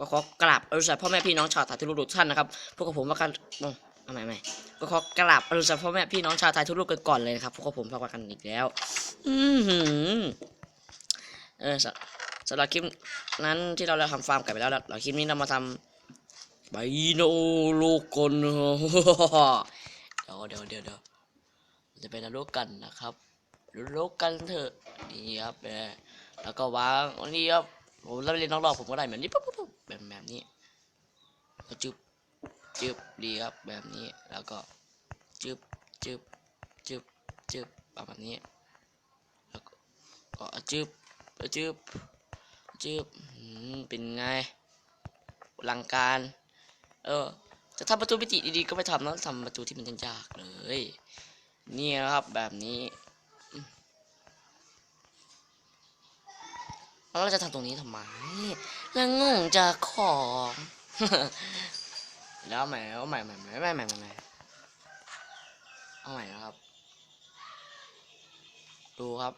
ก็ขอกราบอรุณสวัสดิ์พ่อแม่พี่น้องชาวไทยทุกๆท่านนะครับพวกกับผมว่ากันอ้เอาใหม่ใหม่ก็ขอกราบอรุณสวัสดิ์พ่อแม่พี่น้องชาวไทยทุกๆกันก่อนเลยนะครับพวกกับผมพบกันอีกแล้ว อือหือเออสำหรับคลิปนั้นที่เราเราทำฟาร์มกันไปแล้วเราคลิปนี้เรามาทำไบโนโลกอนเดี๋ยวเดี๋ยวเดี๋ยวเดี๋ยวจะไปนรกกันนะครับนรกกันเถอะนี่ครับเออแล้วก็วางอันนี้ครับ ผมเล่นเล่นนอกรอบผมก็ได้แบบนี้ปุ๊บปุ๊บปุ๊บแบบแบบนี้ก็จึบจึบดีครับแบบนี้แล้วก็จึบจึบจึบจึบประมาณนี้แล้วก็จึบจึบจึบเป็นไงอลังการ เออ จะทำประตูมิติดีๆก็ไม่ทำนะทำประตูที่มันยากเลย นี่นะครับแบบนี้ แล้วเราจะทำตรงนี้ทำไมแล้วงงจากของแล้วใหม่เอาใหม่ใหม่ใหม่ใหม่ใหม่ใหม่เอาใหม่นะครับ ดูครับ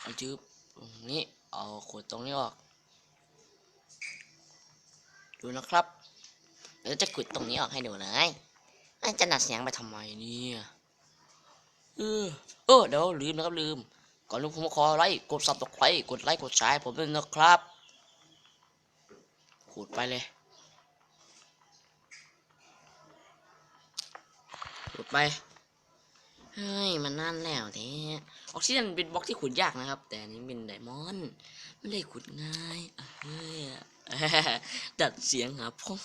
เอาจืบตรงนี้เอาขวดตรงนี้ออก ดูนะครับเดี๋ยวจะขุดตรงนี้ออกให้ดูเลยอันจะหนัดเสียงไปทำไมเนี่ยเออเออเดี๋ยวลืมนะครับลืม ก่อนลืมผมขอไลค์กดซับสไครต์กดไลค์กดแชร์ผมด้วยนะครับขุดไปเลยขุดไปเฮ้ยมันนั่นแล้วแท้ออกซิเจนเป็นบล็อกที่ขุดยากนะครับ แต่นี้เป็นไดมอนด์ไม่ได้ขุดง่ายเฮ้ยดัดเสียงหาพ่อง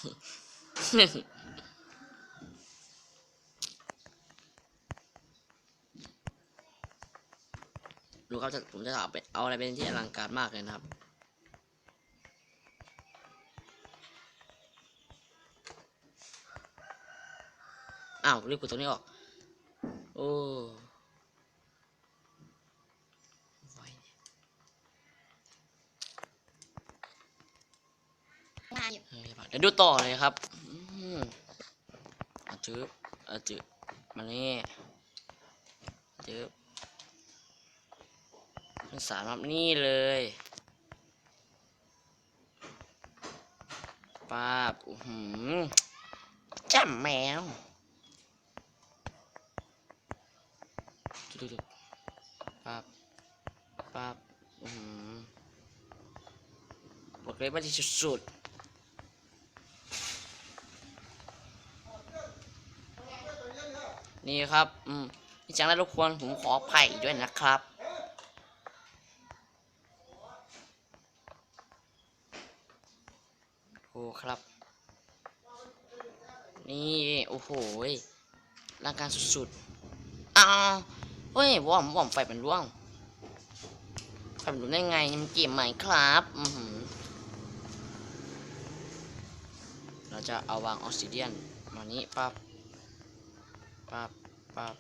ดูครับจะผมจะเอาไปเอาอะไรเป็นที่อลังการมากเลยนะครับอ้าวรีบกดตรงนี้ออก โอ้เนี่ยงานอยู่เดี๋ยวดูต่อเลยครับอืมอาจืบอาจืบมานี่จืบ สามครับนี่เลยป้าบอือหือจ้ำแมวดูๆป้าบป้าบอื้อหือบอกเลยว่าที่สุดๆนี่ครับ อืมพี่จังและทุกคนผมขออภัยด้วยนะครับ โอ้ครับ นี่โอ้โหร่างการสุดๆอ้าวเฮ้ยว่อมว่อมไฟเป็นร่วงไฟเป็นร่วงได้ไงมันเกมใหม่ครับอือเราจะเอาวางออกซิเดียนมานี้ปั๊บปั๊บปั๊บ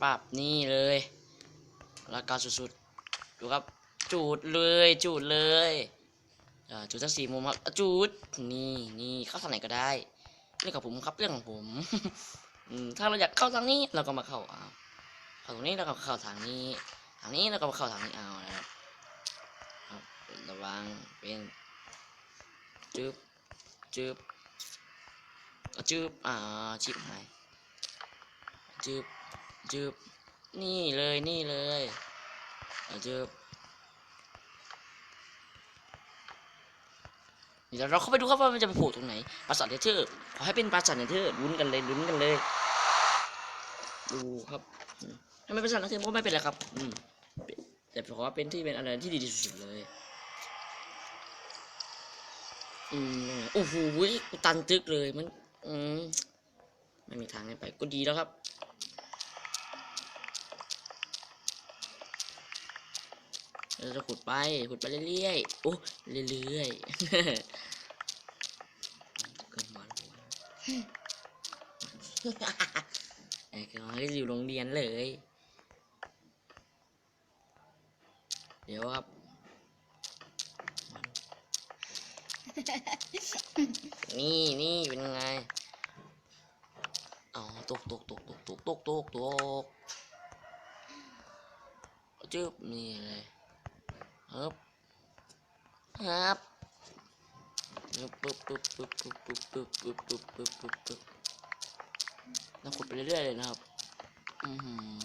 ปั๊บนี่เลยราคาสุดๆดูครับ จูดเลย จูดเลย จูดทั้งสี่มุมครับจูดนี่นี่เข้าทางไหนก็ได้เรื่องของผมครับเรื่องของผมถ้าเราอยากเข้าทางนี้เราก็มาเข้าเอาเข้าตรงนี้เราก็เข้าทางนี้ ทางนี้เราก็มาเข้าทางนี้เอานะครับระวังเป็นจึบจึบจึบอ่าชิบหายจืบจืบนี่เลยนี่เลยเอาจืบ เดี๋ยวเราเข้าไปดูครับว่ามันจะไปโผล่ตรงไหนปราสาทเนเธอร์ขอให้เป็นปราสาทเนเธอร์ลุ้นกันเลยลุ้นกันเลย ดูครับถ้าไม่เป็นปราสาทเนเธอร์ก็ไม่เป็นไรครับ อืมแต่ขอว่าเป็นที่เป็นอะไรที่ดีที่สุดเลยอืมโอ้โหกูตันตึกเลยมัน อืมไม่มีทางให้ไปก็ดีแล้วครับ เราจะขุดไป ขุดไปเรื่อยๆ โอ้ เรื่อยๆ เกินมาแล้วไอ้ก็ให้อยู่โรงเรียนเลย เดี๋ยวครับนี่นี่เป็นไงอ๋อตกตกตกตกตกตกตกตกจึ๊บนี่เลย ครับครับปึ๊บปึ๊บปึ๊บปึ๊บปึ๊บปึ๊บปึ๊บปึ๊บปึ๊บปึ๊บปึ๊บแล้วขุดไปเรื่อยๆเลยนะครับ อือหือ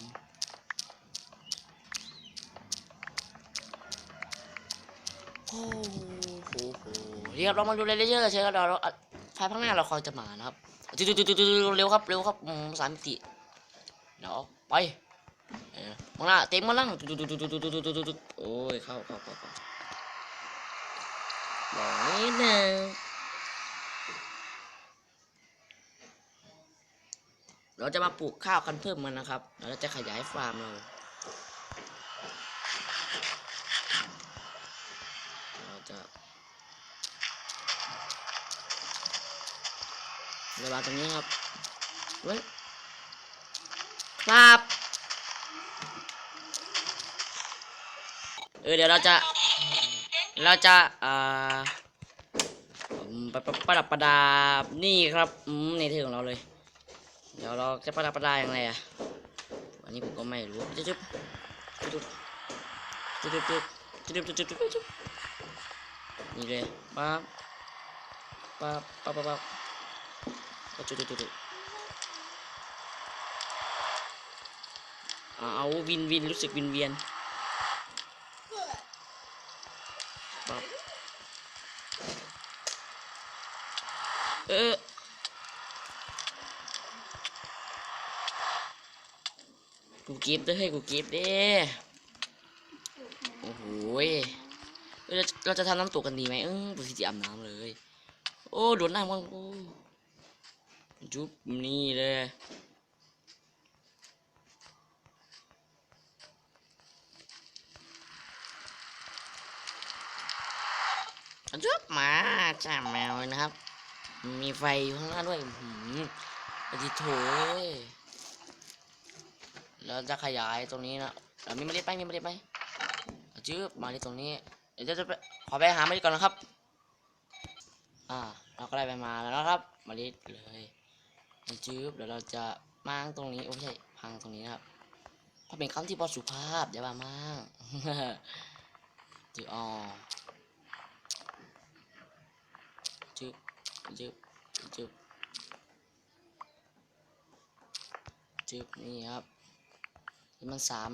โอ้โหโหนี่ครับเรามาดูรายลเอียดกันเชิญครับเดี๋ยวเราอะภายภาคหน้าเราคอยจะมานะครับจุดจุดจุดจุดเร็วครับเร็วครับสามมิติเดี๋ยวไปเออมองหน้าเต็มมาลังจุดจุดจุดจุดจุดจุดจุดจุด โอ้ย เข้าเข้าเข้าเข้าลองนิดนึงเราจะมาปลูกข้าวกันเพิ่มมันนะครับ เราจะขยายฟาร์มเราเราจะเวลาตรงนี้ครับเว้ยครับ อเดี๋ยวเราจะ เราจะอ่าประประดับประดานี่ครับอืมในที่ของเราเลย เดี๋ยวเราจะประดับประดาอย่างไรอะอันนี้ผมก็ไม่รู้จุ๊บจุ๊บจุ๊บจุ๊บจุ๊บจุ๊บจุ๊บจุ๊บจุ๊บนี่เลยปั๊บปั๊บปั๊บปั๊บปั๊บปั๊บจุดจุดจุดจุดอ่าเอาวินวินรู้สึกวินเวียนปั๊บเออ กูเก็บเด้อให้กูก็บเด้โอ้โหเอ้ยเราเราจะทำน้ำตกกันดีไหมเออดูสิจะอาบน้ำเลย โอ้โดนน้ำมันโอ้จุ๊บนี่เลยจุ๊บมาจ้าแมวนะครับ มีไฟอยู่ข้างหน้าด้วยอื้อหืมปฏิโถย ราจะขยายตรงนี้นะเรามีเมล็ดไปมีเมล็ดไปจื๊บมาที่ตรงนี้ เดี๋ยวจะไปขอไปหามาดิก่อนนะครับ อ่า เราก็ได้ไปมาแล้วนะครับมาดิเลยจืบเดี๋ยวเราจะมางตรงนี้โอ้ใช่พังตรงนี้นะครับเพราะเป็นคำที่พอสุภาพอย่ามามางจืบอ๋อจืบจืบจืบจืบนี่ครับ นี่มันสาม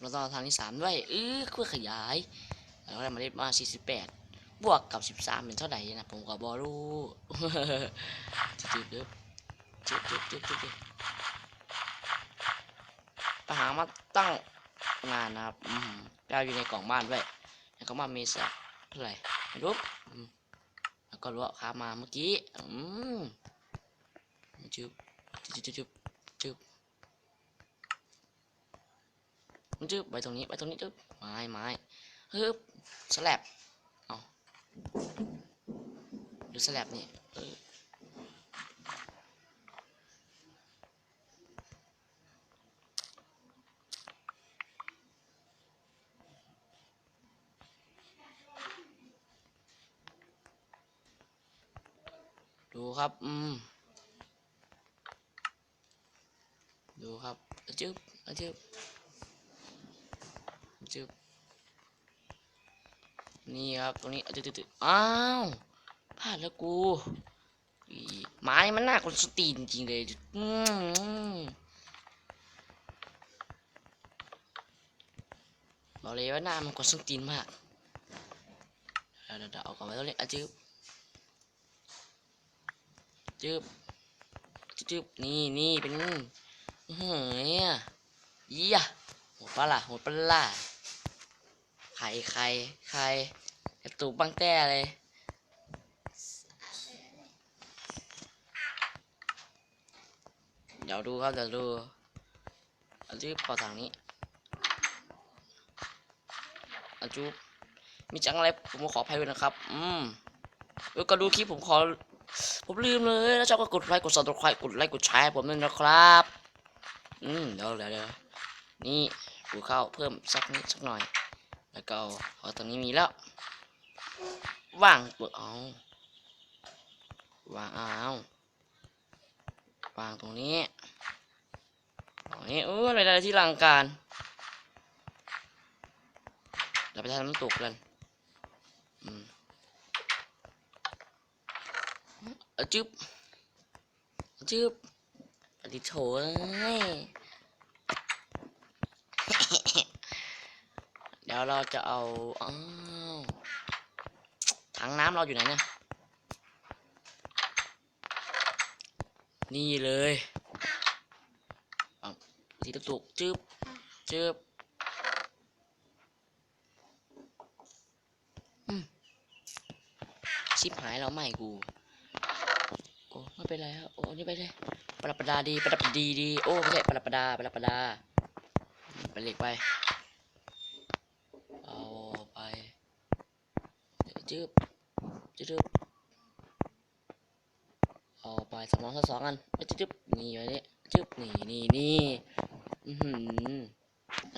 เราต้องทางที่สามด้วยเออเพื่อขยายแล้วได้มาเล็ดมาสี่สิบแปดบวกกับสิบสามเป็นเท่าไหร่นะผมก็บอรู้จุดจุดจุดจุดจุดจุดปหามาตั้งงานนะครับอืมได้อยู่ในกล่องบ้านด้วยในกล่องบ้ามีสักเท่าไหร่รู้แล้วก็รู้ว่าค้ามาเมื่อกี้อืมจุบจุบจุบจุบจุบ มันจึ๊บไปตรงนี้ไปตรงนี้จึ๊บไม้ไม้ฮึบสแลบเอาดูสแลบนี่เออดูครับ อืม ดูครับจึ๊บจึ๊บ จึบนี่ครับตรงนี้ตึ๊ดตึ๊ดอ้าวพลาดแล้วกูอีหมานี่มันน่ากดสตีนจริงเลยอืมบอกเลยว่าหน้ามันกดสตีนมากเดี๋ยวเดี๋ยวเดี๋ยวเอากลับมาตรงนี้อะจึ๊บจึ๊บจึ๊บนี่นี่เป็นอื้อหือเยยี่ยะหมดปะล่ะหมดปะล่ะ ไข่ไข่ไข่กระตูกบังแต้เลยเดี๋ยวดูครับเดี๋ยวดูเอาจุ๊บพอทางนี้เอาจุ๊บมีจังอะไรผมขออภัยด้วยนะครับ อืมเออก็ดูคลิปผมขอ ผมลืมเลย แล้วชอบก็กดไลค์กดซับสไครต์กดไลค์กดแชร์ให้ผมด้วยนะครับ อืมเดี๋ยวเดี๋ยวเดี๋ยวนี่ปลูกข้าเพิ่มสักนิดสักหน่อย แล้วก็เอาตรงนี้มีแล้วว่างเปลือกเอาวางเอาวางตรงนี้ตรงนี้เอออะไรๆที่ลังการเราไปทำน้ำตกกันอืมจึ๊บจึ๊บอดิโถเอ้ย เดี๋ยวเราจะเอาอ้าวถังน้ำเราอยู่ไหนเนี่ย นี่เลยเอาทีตะตุกจึ๊บจึ๊บชิบหายแล้วไม่กู โอ้ไม่เป็นไรครับโอ้นี่ไปเลยประดับประดาดีประดับดีดีโอ้ไม่ใช่ประดับประดาประดับประดาไปเหล็กไป เอาไป จึ๊บจึ๊บเอาไปสองสองสองอันจึ๊บนี่ไว้เนี่ยจึ๊บนี่นี่นี่อือหือ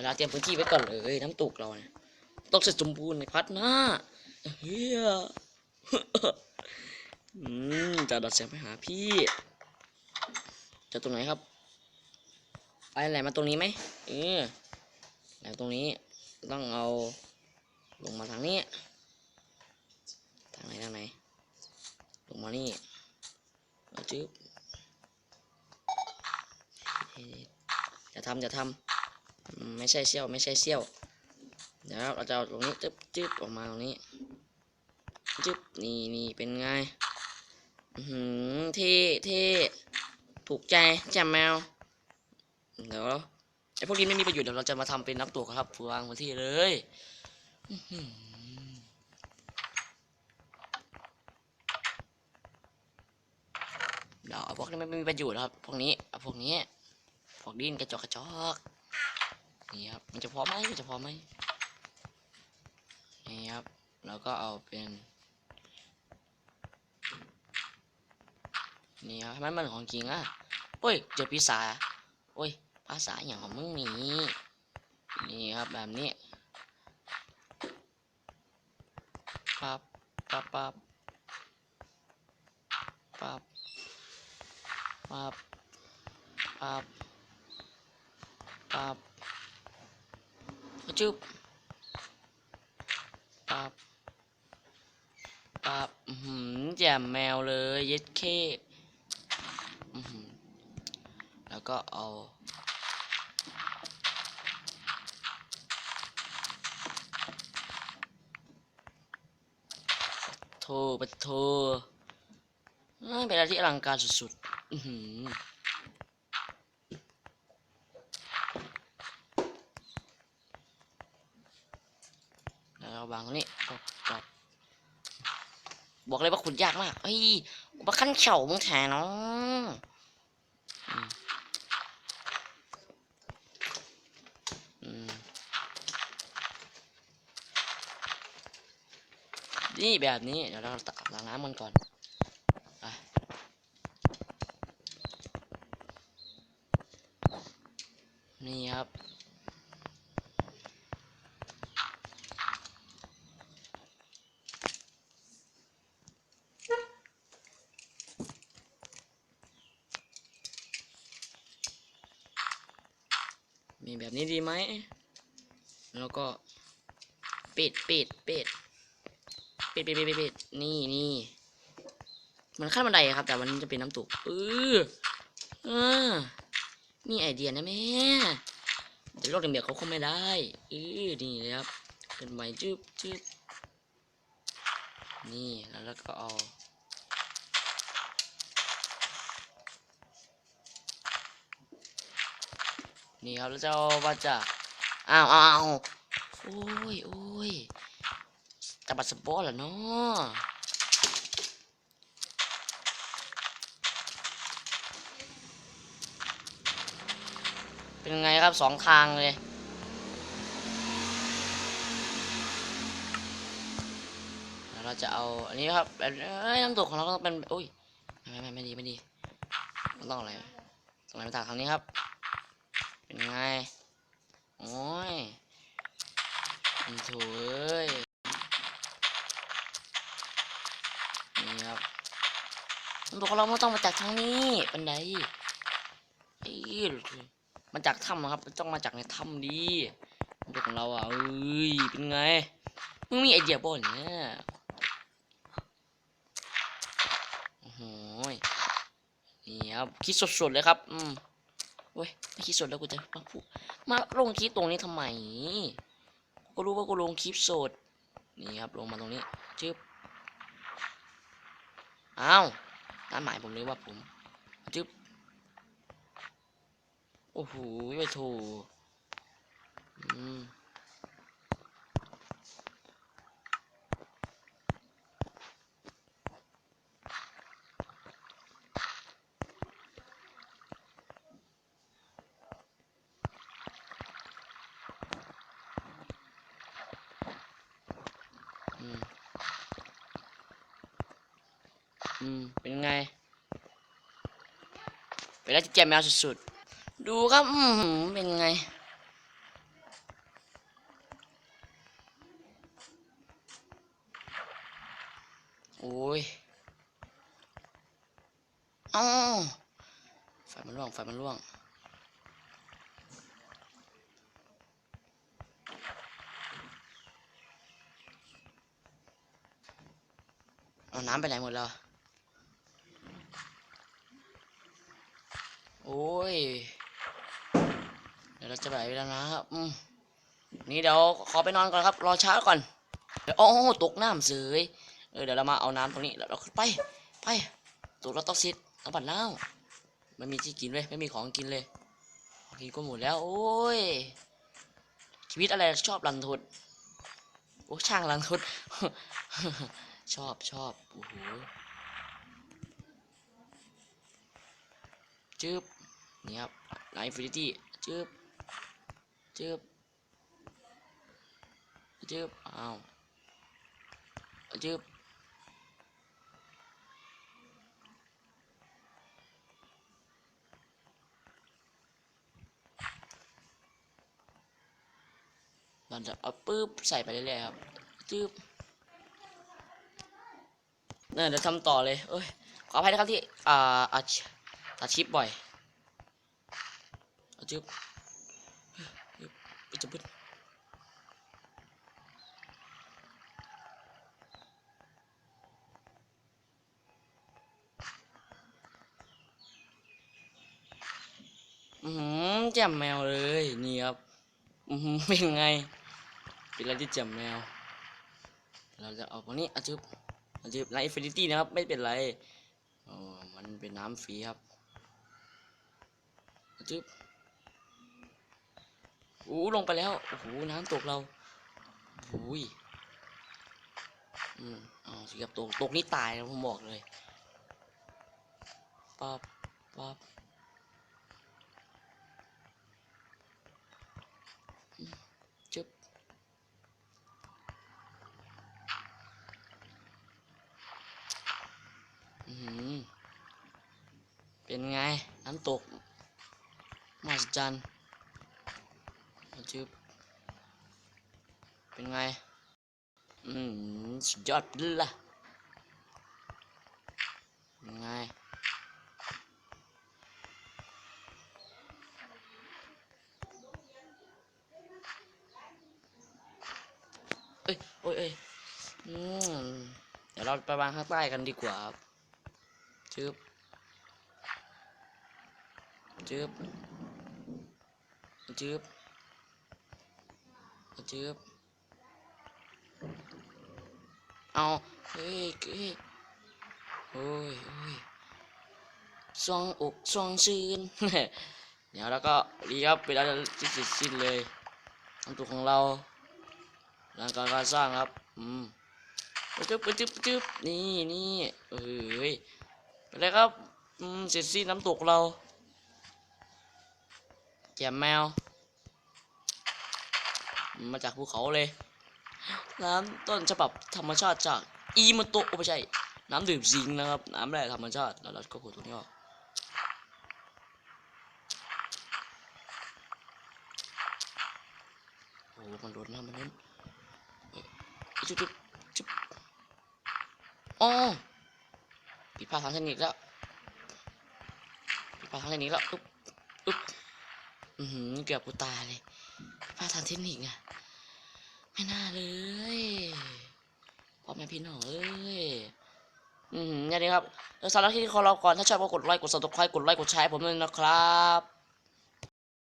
เราเตรียมพื้นที่ไว้ก่อนเลยน้ำตกเราเนี่ยต้องเสร็จสมบูรณ์ในพัดหน้าเฮียอืมจะดัดเสียงไปหาพี่จะตรงไหนครับไปไหนมาตรงนี้ไหมเออไหนตรงนี้ต้องเอาลงมาทางนี้ ทางไหนทางไหนลงมานี่เอาจึ๊บอ๊ะจะทำจะทำไม่ใช่เซี่ยวไม่ใช่เซี่ยว เดี๋ยวเราจะเอาตรงนี้จึ๊บจึ๊บออกมาตรงนี้จึ๊บนี่นี่เป็นไงหือเท่เท่ถูกใจแจมแมว เดี๋ยวไอพวกนี้ไม่มีประโยชน์เดี๋ยวเราจะมาทำเป็นน้ำตกครับวางบนที่เลย อื้อหือเดี๋ยวเอาพวกนี้ไม่มีประโยชน์ครับ พวกนี้เอาพวกนี้ พวกดินกระจอกกระจอกนี่ครับ มันจะพอไหมมันจะพอไหมนี่ครับ แล้วก็เอาเป็น นี่ครับมันมันของจริงอะโอ้ย เจอปีศาจโอ้ย ภาษาอย่างของมึงนี่ นี่ครับแบบนี้ปั๊บปั๊บปั๊บปั๊บ ปั๊บปั๊บปับจุ๊บปั๊บปั๊บหือแจ่มแมวเลยเย็ดเคอือหือแล้วก็เอาโทรไปโทรเอ้ยเป็นอะไรที่อลังการสุดๆ แล้วเราวางตรงนี้กดกดบอกเลยว่าขุดยากมากเฮ้ยกูมาขั้นเฉามึงแทนเนาะอืมอืมนี่แบบนี้ เดี๋ยวเราตักล้างน้ำมันก่อนไปนี่ครับ มีแบบนี้ดีไหม แล้วก็ ปิดปิดปิด ปิดปิดปิดนี่นี่มันขั้นบันไดครับ แต่มันจะเป็นน้ำตกเออเออนี่ไอเดียนะแม่เดี๋ยวโลกเดียวเขาคงไม่ได้เออนี่เลยครับขึ้นไปจึ๊บจึ๊บนี่แล้วแล้วก็เอานี่ครับแล้วจะเอามาจากอ้าวอ้าวโอ้ยโอ้ย แต่บัตรสปอร์ตเหรอเนาะเป็นไงครับสองทางเลยเราจะเอาอันนี้ครับน้ำตกของเราก็ต้องเป็นอุ้ยไม่ไม่ไม่ดีไม่ดีมันต้องอะไรต้องอะไรมาทางทางนี้ครับ เป็นไงโอ้ยมันถเอ้ย นี่ครับ มันบอกว่าเราไม่ต้องมาจากทางนี้บันไดเอ้มันจากถ้ำนะครับต้องมาจากในถ้ำดีตัวของเราอะเอ้ยเป็นไงมึงมีไอเดียบ่เนี่ยโอ้โหนี่ครับคิดสดๆเลยครับอืมเว้ยไม่คิดสดแล้วกูจะมาพูดมาลงคลิปตรงนี้ทำไมก็รู้ว่ากูลงคลิปสดนี่ครับลงมาตรงนี้จึ๊บอ้าว นั่นหมายผมเลยว่าผมจึ๊บโอ้โหไม่ถูกอืม อืม เป็นไงเป็นแล้วที่แจมแมวสุดๆ ดูครับ อืมเป็นไง โอ้ยอ้าวไฟมันร่วง ไฟมันร่วงเอาน้ำไปไหนหมดแล้ว โอ้ย เดี๋ยวเราจะไปแล้วนะครับอืมนี่เดี๋ยวขอไปนอนก่อนครับ รอเช้าก่อน เดี๋ยวโอ้ตกน้ำเสยเออเดี๋ยวเรามาเอาน้ำตรงนี้แล้วเราขึ้นไป ไปตกเราต้องซิดเอาบัตรน้ำไม่มีที่กินเลยไม่มีของกินเลยกินก็หมดแล้วโอ้ยชีวิตอะไรชอบรันทดโอ้ช่างรันทดชอบชอบโอ้โหจึ๊บ นี่ครับไลฟ์ฟิลิตี้จึ๊บจึ๊บจึ๊บอ้าวจึ๊บเราจะเอาปุ๊บใส่ไปเรื่อยๆครับจึ๊บเนี่ยเดี๋ยวทำต่อเลยเอ้ยขออภัยนะครับที่อ่าอาชตัดชิปบ่อย จึ๊บจึ๊บจึ๊บจึ๊บอือหือแจ่มแมวเลยนี่ครับอือหือเป็นไงเป็นอะไรที่แจ่มแมว เราจะเอาตรงนี้อะจึ๊บมันจะไลฟ์ฟิลิตี้นะครับ ไม่เป็นไรอ๋อมันเป็นน้ำฟรีครับจึ๊บ โอ้ลงไปแล้ว โอ้โห น้ำตกเราโอ้ยอืมอ๋อสิครับตก ตกนี่ตายนะผมบอกเลยปั๊บปั๊บอืมจึ๊บอือหือเป็นไง น้ำตกมหัศจรรย์ จืบเป็นไง อืมสุดยอดไปเลยล่ะเป็นไงเอ้ยโอ้ยเอ้ยอืมเดี๋ยวเราไปวางข้างใต้กันดีกว่าครับจึบจึบจึบ จึบเอาเฮ้ยเฮ้ยโอ้ยโอ้ยสวงอกสวงชื่นเดี๋ยวแล้วก็ดีครับเวลาจะเสร็จสิ้นเลยทำตัวของเราหลังการการสร้างครับ อืมปจึ๊บปจึ๊บปจึ๊บนี่นี่เอ้ยเป็นไรครับ อืมเสร็จสิ้นน้ำตกเราแจมแมว มาจากภูเขาเลย น้ำต้นฉบับธรรมชาติจากอีโมโตะโอไม่ใช่ น้ำดื่มซิงนะครับ น้ำแร่ธรรมชาติ แล้วเราก็ขูดตรงนี้ออกโอ้มันโดนน้ำมันนั้นจุ๊บจุ๊บจุ๊บอ๋อผิดพลาดทางเทคนิคแล้วผิดพลาดทางเทคนิคแล้วอุ๊บอุ๊บอือหือเกือบกูตายเลย พลาดทางเทคนิคไงไม่น่าเลยพ่อแม่พี่น้องเอ้ยอืมอย่างนี้ครับสำหรับที่ขอเราก่อนถ้าชอบก็กดไลค์กด subscribe กดไลค์กดแชร์ผมด้วยนะครับ